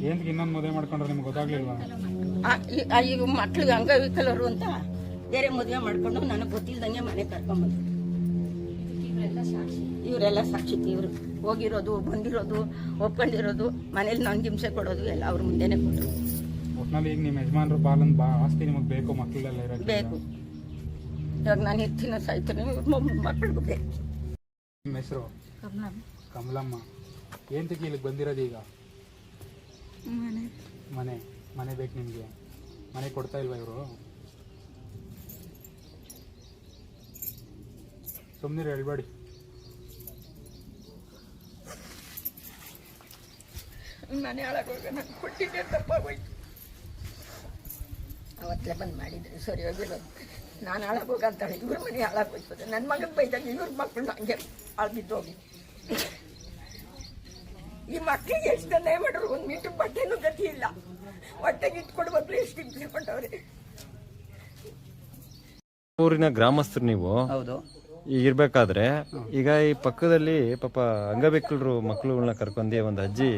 ಏನಕ್ಕೆ ಇನ್ನೊಂದು ಮದುವೆ ಮಾಡ್ಕೊಂಡ್ರೆ ನಿಮ್ಗೆ ಗೊತ್ತಾಗ್ಲಿಲ್ವಾ? ಆ, ಈ- ಈಗ ಮಕ್ಳಿಗೆ ಅಂಗವಿಕಲರು ಅಂತ ಬೇರೆ ಮದುವೆ ಮಾಡ್ಕೊಂಡು ನನಗೆ ಗೊತ್ತಿಲ್ದಂಗೆ ಮನೆ ಕರ್ಕೊಂಡ್ಬಂದ್ರು ಇವರೆಲ್ಲ ಸಾಕ್ಷಿ ಇವರು ಹೋಗಿರೋದು ಬಂದಿರೋದು ಒಪ್ಕೊಂಡಿರೋದು ಮನೇಲಿ ನನಗೆ ಹಿಂಸೆ ಕೊಡೋದು ಎಲ್ಲ ಅವ್ರ ಮುಂದೆನೆ ಕೊಟ್ಟರು. ಒಟ್ನಲ್ಲಿ ಈಗ ನಿಮ್ಮ ಯಜಮಾನ್ರು ಪಾಲನ್ ಬಾ ಆಸ್ತಿ ನಿಮಗೆ ಬೇಕು ಮಕ್ಕಳೆಲ್ಲ ಇರೋದು ಬೇಕು. ಇವಾಗ ನಾನು ಇರ್ತೀನ ಸಾಯ್ತೀನಿ ಮಕ್ಕಳಿಗೂ ಬೇಕು. ನಿಮ್ಮ ಹೆಸರು? ಕಮಲಮ್ಮ. ಏಂತಕ್ಕೆ ಇಲ್ಲಿಗೆ ಬಂದಿರೋದು ಈಗ? ಮನೆ. ಮನೆ ಬೇಕು ನಿಮಗೆ. ಮನೆ ಕೊಡ್ತಾ ಇಲ್ವಾ ಇವರು? ಸುಮ್ಮನೆ ಹೇಳ್ಬೇಡಿ ಮನೆ ಹಾಳಾಗೋಗ ನಾನು ಕೊಟ್ಟಿದ್ದೆ ತಪ್ಪಾಗೋಯ್ತು. ಅವತ್ತೇ ಬಂದು ಮಾಡಿದ್ರೆ ಸರಿ ಹೋಗಿರೋದು. ನಾನು ಹಾಳಾಗೋಗ ಅಂತಾಳೆ ಇವ್ರ ಮನೆ ಹಾಳಾಗೋಯ್ತದೆ ನನ್ನ ಮಗನ ಬೈದಾಗ ಇವ್ರ ಮಕ್ಕಳು ಹಂಗೆ ಹಾಳು ಬಿದ್ದೋಗಿ. ಈ ಮಕ್ಕಳಿಗೆ ಎಷ್ಟು ಅನ್ಯಾಯ ಮಾಡ್ರು ಒಂದು ಮೀಟರ್ ಬಟ್ಟೆನೂ ಗತಿ ಇಲ್ಲ. ಹೊಟ್ಟೆಗೆ ಇಟ್ಕೊಂಡು ಮಕ್ಕಳು ಎಷ್ಟು ಹಿಂಸೆ ಕೊಟ್ಟವ್ರೆ ಊರಿನ ಗ್ರಾಮಸ್ಥರು ನೀವು. ಹೌದು. ಈಗ ಇರ್ಬೇಕಾದ್ರೆ ಈಗ ಈ ಪಕ್ಕದಲ್ಲಿ ಪಾಪ ಅಂಗವಿಕಲರು ಮಕ್ಕಳುಗಳನ್ನ ಕರ್ಕೊಂಡಿ ಒಂದು ಅಜ್ಜಿ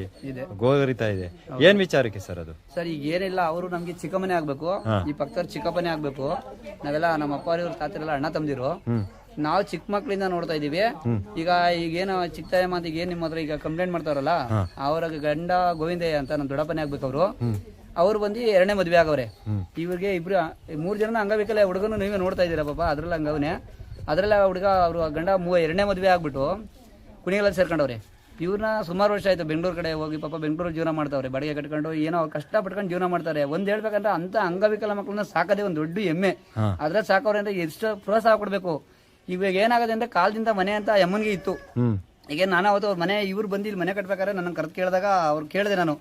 ಗೋಗರಿತಾ ಇದೆ. ಏನ್ ವಿಚಾರಕ್ಕೆ ಸರ್ ಅದು? ಸರ್ ಈಗ ಏನಿಲ್ಲ ಅವರು ನಮ್ಗೆ ಚಿಕ್ಕಮನೆ ಆಗ್ಬೇಕು. ಈ ಪಕ್ಕದ ಚಿಕ್ಕಪ್ಪನೇ ಆಗ್ಬೇಕು. ನಾವೆಲ್ಲ ನಮ್ಮ ಅಪ್ಪ ಅವ್ರ ತಾತರೆಲ್ಲ ಅಣ್ಣ ತಮ್ದಿರು. ನಾವು ಚಿಕ್ಕ ಮಕ್ಳಿಂದ ನೋಡ್ತಾ ಇದೀವಿ. ಈಗ ಈಗೇನು ಚಿಕ್ಕ ತಾಯಿ ಮಾತಿಗೆ ಈಗ ಏನ್ ನಿಮ್ಮ ಹತ್ರ ಈಗ ಕಂಪ್ಲೇಂಟ್ ಮಾಡ್ತಾರಲ್ಲ ಅವರ ಗಂಡ ಗೋವಿಂದಯ್ಯ ಅಂತ ನಮ್ಮ ದೊಡ್ಡಪ್ಪನೇ ಆಗ್ಬೇಕು ಅವರು. ಅವ್ರು ಬಂದು ಎರಡನೇ ಮದ್ವೆ ಆಗವ್ರೆ. ಇವ್ರಿಗೆ ಇಬ್ರು ಮೂರ್ ಜನ ಅಂಗವಿಕಲ ಹುಡುಗನು ನೀವೇ ನೋಡ್ತಾ ಇದ್ದೀರಾ ಪಾಪ ಅದ್ರಲ್ಲಿ ಹಂಗವನೇ ಅದ್ರಲ್ಲ ಹುಡುಗ ಅವರು ಗಂಡ ಮೂ ಎರಡನೇ ಮದ್ವೆ ಆಗ್ಬಿಟ್ಟು ಕುಣಿಗಲಲ್ಲಿ ಸೇರ್ಕೊಂಡವ್ರೆ. ಇವ್ರನ್ನ ಸುಮಾರು ವರ್ಷ ಆಯ್ತು ಬೆಂಗಳೂರು ಕಡೆ ಹೋಗಿ ಪಾಪ ಬೆಂಗಳೂರು ಜೀವನ ಮಾಡ್ತಾವ್ರೆ ಬಾಡಿಗೆ ಕಟ್ಕೊಂಡು ಏನೋ ಕಷ್ಟ ಪಟ್ಕೊಂಡು ಜೀವನ ಮಾಡ್ತಾರೆ. ಒಂದ್ ಹೇಳ್ಬೇಕಂದ್ರೆ ಅಂತ ಅಂಗವಿಕಲ ಮಕ್ಕಳನ್ನ ಸಾಕದೇ ಒಂದ್ ದೊಡ್ಡ ಹೆಮ್ಮೆ ಅದ್ರ ಸಾಕವ್ರೆ ಅಂದ್ರೆ ಎಷ್ಟು ಪ್ರೋತ್ಸಾಹ ಕೊಡ್ಬೇಕು. ಇವಾಗ ಏನಾಗದೆ ಅಂದ್ರೆ ಕಾಲದಿಂದ ಮನೆ ಅಂತ ಯಮ್ಮನ್ಗೆ ಇತ್ತು. ಈಗ ನಾನು ಅವತ್ತು ಅವ್ರ ಮನೆ ಇವ್ರು ಬಂದು ಇಲ್ಲಿ ಮನೆ ಕಟ್ಬೇಕಾದ್ರೆ ನನ್ನ ಕರೆದು ಕೇಳಿದಾಗ ಅವ್ರು ಕೇಳಿದೆ ನಾನು.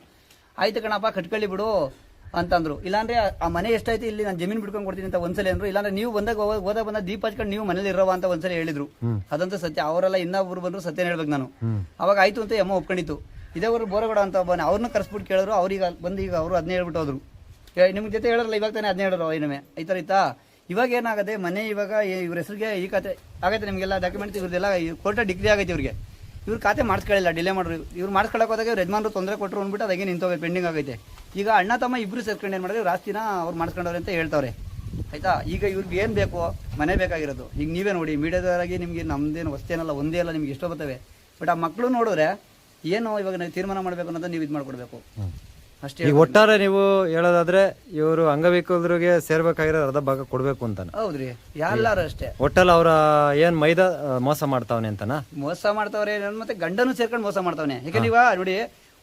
ಆಯ್ತು ಕಣಪ್ಪ ಕಟ್ಕೊಳ್ಳಿ ಬಿಡು ಅಂತಂದ್ರು. ಇಲ್ಲಾಂದ್ರೆ ಆ- ಮನೆ ಎಷ್ಟಾಯ್ತು ಇಲ್ಲಿ ನಾನು ಜಮೀನ್ ಬಿಡ್ಕೊಂಡು ಕೊಡ್ತೀನಿ ಅಂತ ಒಂದ್ಸಲ ಅಂದ್ರು. ಇಲ್ಲಾಂದ್ರೆ ನೀವು ಬಂದಾಗ ಹೋದ- ಹೋದಾಗ ಬಂದ ದೀಪ ಹಚ್ಕೊಂಡು ನೀವು ಮನೇಲಿ ಇರೋವ ಅಂತ ಒಂದ್ಸಲ ಹೇಳಿದ್ರು. ಅದಂತೂ ಸತ್ಯ. ಅವರೆಲ್ಲ ಇನ್ನೊಬ್ರು ಬಂದ್ರು ಸತ್ಯ ಹೇಳ್ಬೇಕು ನಾನು. ಅವಾಗ ಆಯ್ತು ಅಂತ ಯಮ್ಮ ಒಪ್ಕೊಂಡಿತ್ತು. ಇದೇ ಅವರು ಬೋರಗಡ ಅಂತ ಒಬ್ಬನೇ ಅವ್ರನ್ನ ಕರ್ಸ್ಬಿಟ್ಟು ಕೇಳಿದ್ರು. ಅವ್ರಿಗೆ ಬಂದು ಈಗ ಅವರು ಅದನ್ನೇ ಹೇಳ್ಬಿಟ್ಟು ಹೋದ್ರು. ಏ, ನಿಮ್ಗೆ ಜೊತೆ ಹೇಳಲ್ಲ ಇವಾಗ ತಾನೇ ಅದನ್ನೇ ಹೇಳಿದ್ರು ಏನಮೆ ಈ ಥರ ಇತ್ತಾ? ಇವಾಗ ಏನಾಗದೆ ಮನೆ ಇವಾಗ ಇವ್ರ ಹೆಸರಿಗೆ ಈ ಖಾತೆ ಆಗೈತೆ ನಿಮಗೆಲ್ಲ ಡಾಕ್ಯುಮೆಂಟ್ ಇವ್ರದ್ದೆಲ್ಲ ಕೋರ್ಟ ಡಿಗ್ರಿ ಆಗೈತೆ ಇವ್ರಿಗೆ. ಇವ್ರ ಖಾತೆ ಮಾಡಿಸ್ಕೊಳ್ಳಿಲ್ಲ ಡಿಲೇ ಮಾಡ್ರು. ಇವ್ರು ಮಾಡಿಸ್ಕೊಳಕ್ ಹೋದಾಗ ಇವ್ರು ಯಜಮಾನ್ರು ತೊಂದರೆ ಕೊಟ್ಟರು ಅಂದ್ಬಿಟ್ಟು ಅದಾಗೆ ನಿಂತೋಗಿ ಪೆಂಡಿಂಗ್ ಆಗೈತೆ. ಈಗ ಅಣ್ಣ ತಮ್ಮ ಇಬ್ಬರು ಸೇರ್ಕೊಂಡು ಏನು ಮಾಡಿದ್ರೆ? ರಾಸ್ತಿನ ಅವ್ರು ಮಾಡಿಸ್ಕೊಂಡವ್ರೆ ಅಂತ ಹೇಳ್ತಾವ್ರೆ. ಆಯಿತಾ? ಈಗ ಇವ್ರಿಗೆ ಏನು ಬೇಕು ಮನೆ ಬೇಕಾಗಿರೋದು. ಈಗ ನೀವೇ ನೋಡಿ, ಮೀಡಿಯಾದವರಾಗಿ ನಿಮಗೆ ನಮ್ದೇನು ವಸ್ತೇನಲ್ಲ, ಒಂದೇ ಅಲ್ಲ, ನಿಮ್ಗೆ ಎಷ್ಟೋ ಬರ್ತವೆ. ಬಟ್ ಆ ಮಕ್ಕಳು ನೋಡಿದ್ರೆ ಏನು ಇವಾಗ ನೀವು ತೀರ್ಮಾನ ಮಾಡಬೇಕು ಅನ್ನೋದು ನೀವು ಇದು ಮಾಡ್ಕೊಡ್ಬೇಕು. ಅಷ್ಟೇ ಈಗ ಒಟ್ಟಾರೆ ನೀವು ಹೇಳೋದಾದ್ರೆ ಇವರು ಅಂಗವಿಕಲರಿಗೆ ಸೇರ್ಬೇಕಾಗಿರೋ ಅರ್ಧ ಭಾಗ ಕೊಡ್ಬೇಕು ಅಂತಾನೆ. ಹೌದ್ರಿ ಎಲ್ಲಾರು ಅಷ್ಟೇ. ಒಟ್ಟಲ್ಲಿ ಅವರ ಏನ್ ಮೈದ ಮೋಸ ಮಾಡ್ತಾವನೆ ಅಂತನ? ಮೋಸ ಮಾಡ್ತಾವ್ರೆ ನನ್ ಮತ್ತೆ ಗಂಡನು ಸೇರ್ಕೊಂಡು ಮೋಸ ಮಾಡ್ತಾವನೆ. ಈಗ ನೀವ ನೋಡಿ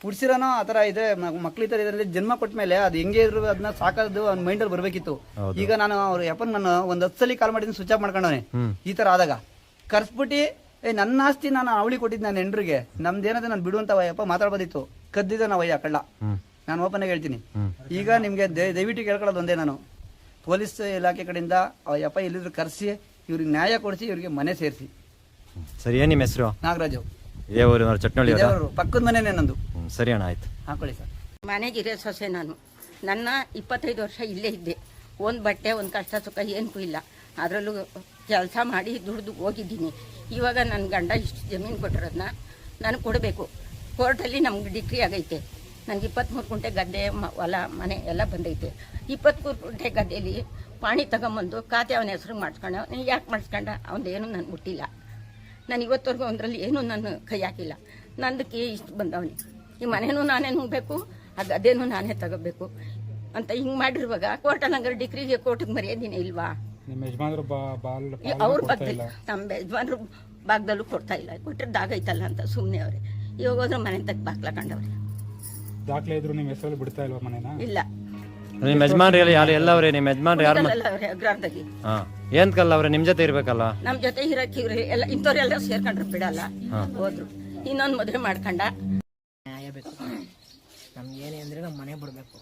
ಹುಡ್ಸಿರೋನೋ ಆ ತರ ಇದೆ ಮಕ್ಳಿ ಈ ತರ ಇದರಲ್ಲಿ ಜನ್ಮ ಕೊಟ್ಟ ಮೇಲೆ ಅದು ಹೆಂಗೆ ಇದ್ರು ಅದನ್ನ ಸಾಕೋದು ಅವ್ನ ಮೈಂಡಲ್ಲಿ ಬರ್ಬೇಕಿತ್ತು. ಈಗ ನಾನು ಅವ್ರ ಯಪ್ಪನ್ ನಾನು ಒಂದ್ ಹತ್ತು ಸಲ ಕಾಲ್ ಮಾಡಿದ್ ಸ್ವಿಚ್ ಆಫ್ ಮಾಡ್ಕೊಂಡವನೆ. ಈ ತರ ಆದಾಗ ಕರ್ಸ್ಬಿಟ್ಟು ಏ ನನ್ನ ಆಸ್ತಿ ನಾನು ಅವಳಿ ಕೊಟ್ಟಿದ್ದು ನನ್ನ ಹೆಂಡ್ರಿಗೆ. ನಮ್ದೇನದ ನಾನು ಬಿಡುವಂತ ವಯ್ಯಪ್ಪ ಮಾತಾಡ್ಬೋದಿತ್ತು. ಕದ್ದಿದ್ದ ನಾವು ಅಯ್ಯ ಕಳ್ಳ. ನಾನು ಓಪನ್ ಆಗಿ ಹೇಳ್ತೀನಿ. ಈಗ ನಿಮ್ಗೆ ದಯ- ದಯವಿಟ್ಟು ಕೇಳ್ಕೊಳ್ಳೋದು ಒಂದೇ ನಾನು. ಪೊಲೀಸ್ ಇಲಾಖೆ ಕಡೆಯಿಂದ ಅಪ್ಪ ಯಪ್ಪ ಎಲ್ಲಿದ್ರು ಕರೆಸಿ ಇವ್ರಿಗೆ ನ್ಯಾಯ ಕೊಡಿಸಿ ಇವ್ರಿಗೆ ಮನೆ ಸೇರಿಸಿ. ಸರಿ ಏನ್ ನಿಮ್ಮ ಹೆಸರು? ನಾಗರಾಜು. ಚಟ್ನಳ್ಳಿ ದೇವರು ಪಕ್ಕದ ಮನೆನೇ ನಂದು. ಸರಿ ಅಣ್ಣ ಆಯ್ತು. ಹಾಕೊಳ್ಳಿ ಸರ್. ಮನೆಗಿರೋ ಸೊಸೆ ನಾನು. ನನ್ನ ಇಪ್ಪತ್ತೈದು ವರ್ಷ ಇಲ್ಲೇ ಇದ್ದೆ. ಒಂದು ಬಟ್ಟೆ ಒಂದು ಕಷ್ಟ ಸುಖ ಏನಕ್ಕೂ ಇಲ್ಲ. ಅದರಲ್ಲೂ ಕೆಲಸ ಮಾಡಿ ದುಡ್ದು ಹೋಗಿದ್ದೀನಿ. ಇವಾಗ ನನ್ನ ಗಂಡ ಇಷ್ಟು ಜಮೀನು ಕೊಟ್ಟಿರೋದನ್ನ ನಾನು ಕೊಡಬೇಕು. ಕೋರ್ಟಲ್ಲಿ ನಮ್ಗೆ ಡಿಗ್ರಿ ಆಗೈತೆ. ನನಗೆ ಇಪ್ಪತ್ತ್ಮೂರು ಗುಂಟೆ ಗದ್ದೆ ಮ ಹೊಲ ಮನೆ ಎಲ್ಲ ಬಂದೈತೆ. ಇಪ್ಪತ್ತ್ಮೂರು ಗುಂಟೆ ಗದ್ದೆಯಲ್ಲಿ ಪಾಣಿ ತಗೊಂಬಂದು ಖಾತೆ ಅವನ ಹೆಸ್ರಿಗೆ ಮಾಡಿಸ್ಕೊಂಡ. ನೀನು ಯಾಕೆ ಮಾಡಿಸ್ಕೊಂಡ? ಅವನದೇನು ನಾನು ಮುಟ್ಟಿಲ್ಲ. ನಾನು ಇವತ್ತವರೆಗೂ ಒಂದರಲ್ಲಿ ಏನೂ ನಾನು ಕೈ ಹಾಕಿಲ್ಲ. ನಂದಕ್ಕೆ ಇಷ್ಟು ಬಂದವನಿ. ಈ ಮನೆಯೂ ನಾನೇ ನುಂಗಬೇಕು ಆ ಗದ್ದೆನೂ ನಾನೇ ತಗೋಬೇಕು ಅಂತ ಹಿಂಗೆ ಮಾಡಿರುವಾಗ ಕೋಟನಗರ ಡಿಗ್ರಿಗೆ ಕೋರ್ಟಿಗೆ ಮರ್ಯಾದಿನೇ ಇಲ್ವಾ? ಅವ್ರ ಬಗ್ಗೆ ನಮ್ಮ ಯಜಮಾನ್ರ ಭಾಗದಲ್ಲೂ ಕೊಡ್ತಾ ಇಲ್ಲ. ಕೊಟ್ಟಿದ್ದಾಗೈತಲ್ಲ ಅಂತ ಸುಮ್ಮನೆ ಅವ್ರೆ. ಇವಾಗ ಹೋದ್ರೆ ಮನೆ ತಕ್ಕ ಬಾಗ್ಲ ಕಂಡವ್ರೆ. ದಾಖಲೆ ಇದ್ರು ನಿಮ್ಮ ಹೆಸರಲ್ಲಿ ಬಿಡ್ತಾ ಇಲ್ವಾ ಮನೇನ? ಇಲ್ಲ. ನಿಮ್ಮ ಯಜಮಾನ್ರಿ ಎಲ್ಲ ಯಾರು ಎಲ್ಲವ್ರಿ ನಿಮ್ಮ ಯಜಮಾನ್ರು ಯಾರು ಅಲ್ಲ ಅವ್ರೆ ಅಗ್ರಾರದಲ್ಲಿ ಹಾ. ಏನ್ ಕಲ್ಲ ಅವ್ರೆ ನಿಮ್ ಜೊತೆ ಇರ್ಬೇಕಲ್ಲ ನಮ್ ಜೊತೆ ಇರಕ್ಕೆ ಇವ್ರು ಎಲ್ಲ ಇಂಥವ್ರೆಲ್ಲ ಸೇರ್ಕೊಂಡ್ರೆ ಬಿಡಲ್ಲ. ಹೋದ್ರು. ಇನ್ನೊಂದು ಮದುವೆ ಮಾಡ್ಕೊಂಡ. ನ್ಯಾಯ ಬೇಕು ನಮ್ಗೆ ಏನೇ ಅಂದರೆ ನಮ್ಮ ಮನೆ ಬಿಡಬೇಕು.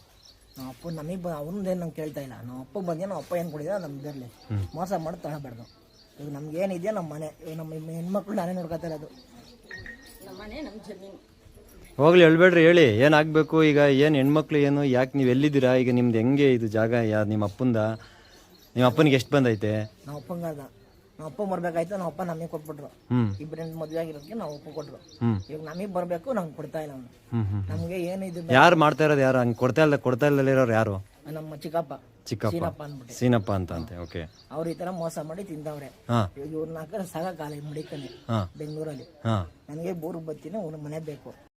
ನಮ್ಮ ಅಪ್ಪ ನಮಗೆ ಬ ಅವ್ನದೇನು ನಂಗೆ ಕೇಳ್ತಾ ಇಲ್ಲ. ನಮ್ಮ ಅಪ್ಪ ಬಂದೆ ನಮ್ಮ ಅಪ್ಪ ಏನು ಕೊಡಿದ್ರೆ ನಮ್ಗೆ ಇರಲಿ. ಮೋಸ ಮಾಡಿ ತಗೋಬಾರ್ದು ಈಗ ನಮ್ಗೆ ಏನಿದೆಯೋ ನಮ್ಮ ಮನೆ ಇವಾಗ ನಮ್ಮ ಹೆಣ್ಮಕ್ಳು ನಾನೇ ನೋಡ್ಕೊತಾ ಅದು ನಮ್ಮ ಮನೆ ನಮ್ಮ ಜಮೀನು. ಹೋಗ್ಲಿ ಹೇಳ್ಬೇಡ್ರಿ ಹೇಳಿ. ಏನಾಗಬೇಕು ಆಗ್ಬೇಕು? ಈಗ ಏನು ಹೆಣ್ಮಕ್ಳು ಏನು? ಯಾಕೆ ನೀವು ಎಲ್ಲಿದ್ದೀರಾ? ಈಗ ನಿಮ್ದು ಹೆಂಗೆ ಇದು ಜಾಗ ಯಾ ನಿಮ್ಮ ಅಪ್ಪಂದ? ನಿಮ್ಮ ಅಪ್ಪನಿಗೆ ಎಷ್ಟು ಬಂದೈತೆ? ನಮ್ಮ ಅಪ್ಪಂಗಾದ ನಮ್ಮ ಅಪ್ಪ ಬರ್ಬೇಕಾಯ್ತು ನಮ್ಮ ಅಪ್ಪ ನಮಗೆ ಕೊಟ್ಬಿಟ್ರು. ಹ್ಮ್. ಇಬ್ಬರಿಂದ ಮದುವೆ ಆಗಿರೋದಕ್ಕೆ ನಾವು ಅಪ್ಪ ಕೊಟ್ರು. ಹ್ಮ್. ಇವಾಗ ನಮಗೆ ಬರಬೇಕು ನಮ್ಗೆ ಕೊಡ್ತಾ ಇಲ್ಲ ಅವನು. ಹ್ಮ್ ಹ್ಮ್ ನಮಗೆ ಏನು ಇದು ಯಾರು ಮಾಡ್ತಾ ಇರೋದು ಯಾರು? ಹಂಗೆ ಕೊಡ್ತಾ ಇಲ್ಲ ಕೊಡ್ತಾ ಇರೋರು ಯಾರು? ನಮ್ಮ ಚಿಕ್ಕಪ್ಪ. ಚಿಕ್ಕಪ್ಪ. ಸೀನಪ್ಪ ಅಂದ್ಬಿಟ್ಟು. ಸೀನಪ್ಪ ಅಂತ ಅಂತೆ ಓಕೆ. ಅವ್ರು ಈ ತರ ಮೋಸ ಮಾಡಿ ತಿಂದವ್ರೆ. ಹಾ. ಇವಾಗ ಇವ್ರನ್ನ ಹಾಕಿದ್ರೆ ಸಾಕಾಗಲ್ಲ ಈ ಮಡಿಕಲ್ಲಿ ಹಾ. ಬೆಂಗಳೂರಲ್ಲಿ. ಹಾ. ನನಗೆ ಬೋರ್ ಬತ್ತಿನ ಅವ್ರ ಮನೆ ಬೇಕು.